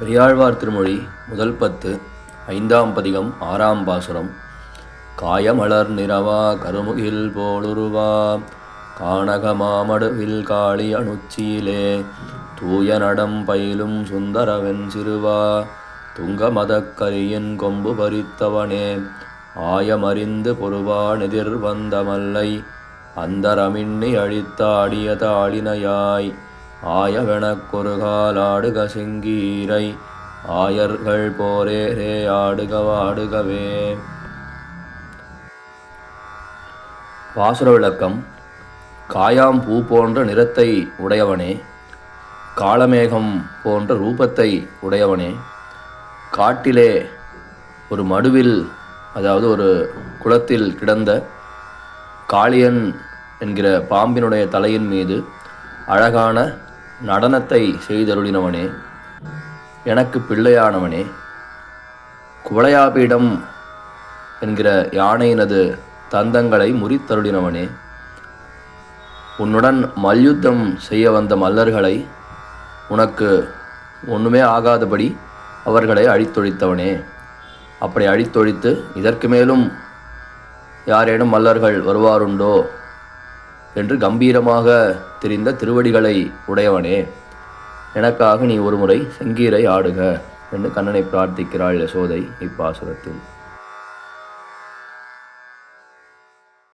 பெரியாழ்வார் திருமொழி முதல் பத்து ஐந்தாம் பதிகம் ஆறாம் பாசுரம். காயமலர் நிறவா கருமுகில் போலுருவா காணகமாமடுவில் காளி அணுச்சியிலே தூய நடம் பயிலும் சுந்தரவன் சிறுவா துங்கமதக்கரியின் கொம்பு பறித்தவனே ஆயமறிந்து பொறுவானெதிர் வந்த மல்லை அந்தரமின்னி அழித்தாடிய தாளினையாய் ஆயவெனக்கொரு காலாடுக செங்கீரை ஆயர்கள் போரே ரே ஆடுக வாடுகவே. பாசுர விளக்கம் காயாம் பூ போன்ற நிறத்தை உடையவனே காளமேகம் போன்ற ரூபத்தை உடையவனே காட்டிலே ஒரு மடுவில் அதாவது ஒரு குளத்தில் கிடந்த காளியன் என்கிற பாம்பினுடைய தலையின் மீது அழகான நடனத்தை செய்தருளினவனே எனக்கு பிள்ளையானவனே குவளையாபீடம் என்கிற யானையினது தந்தங்களை முறித்தருளினவனே உன்னுடன் மல்யுத்தம் செய்ய வந்த மல்லர்களை உனக்கு ஒன்றுமே ஆகாதபடி அவர்களை அழித்தொழித்தவனே. அப்படி அழித்தொழித்து இதற்கு மேலும் யாரேனும் மல்லர்கள் வருவாருண்டோ? என்று கம்பீரமாக தெரிந்த திருவடிகளை உடையவனே எனக்காக நீ ஒருமுறை செங்கீரை ஆடுக என்று கண்ணனை பிரார்த்திக்கிறாள் யசோதை இப்பாசுரத்தில்.